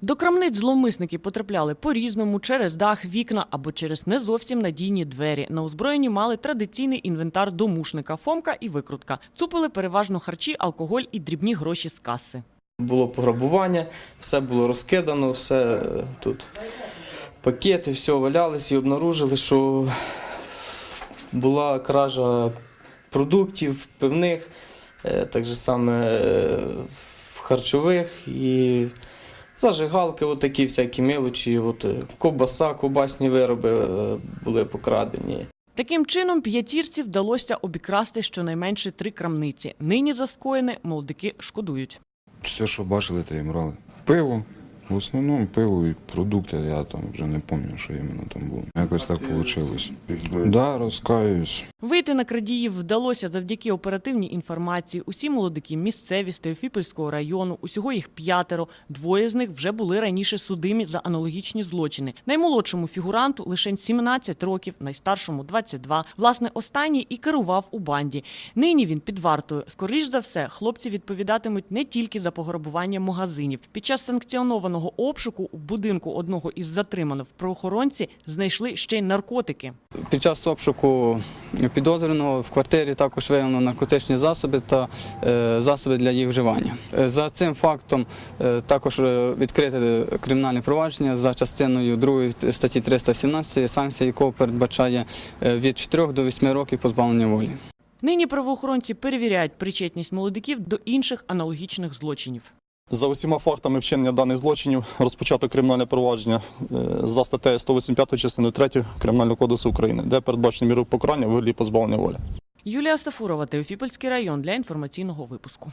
До крамниць зловмисники потрапляли по-різному через дах, вікна або через не зовсім надійні двері. На озброєнні мали традиційний інвентар домушника, фомка і викрутка. Цупили переважно харчі, алкоголь і дрібні гроші з каси. Було пограбування, все було розкидано, все е, тут пакети, все валялись і обнаружили, що була кража продуктів пивних, е, так же саме е, харчових і зажигалки, отакі всякі мелочі, от, кобаса, кобасні вироби е, були покрадені. Таким чином, п'ятірці вдалося обікрасти щонайменше три крамниці. Нині за скоєне молодики шкодують. Все, що бачили, то і мрали. Пиво. В основному пиво і продукти, я там вже не пам'ятаю, що іменно там було. Якось так вийшло. Да, розкаюсь. Вийти на крадіїв вдалося завдяки оперативній інформації. Усі молодики місцеві з Теофіпольського району. Усього їх п'ятеро. Двоє з них вже були раніше судимі за аналогічні злочини. Наймолодшому фігуранту лише 17 років, найстаршому 22. Власне, останній і керував у банді. Нині він під вартою. Скоріш за все, хлопці відповідатимуть не тільки за пограбування магазинів. Під час санкціонованого обшуку у будинку одного із затриманих правоохоронці знайшли ще й наркотики. Під час обшуку підозрюваного в квартирі також виявлено наркотичні засоби та е, засоби для їх вживання. Е, За цим фактом е, також відкрите кримінальне провадження за частиною 2 статті 317, санкція якого передбачає від 4 до 8 років позбавлення волі. Нині правоохоронці перевіряють причетність молодиків до інших аналогічних злочинів. За усіма фактами вчинення даних злочинів розпочато кримінальне провадження е, за статтею 185 частиною 3 Кримінального кодексу України, де передбачено міру покарання у вигляді позбавлення волі. Юлія Стафурова, Теофіпольський район для інформаційного випуску.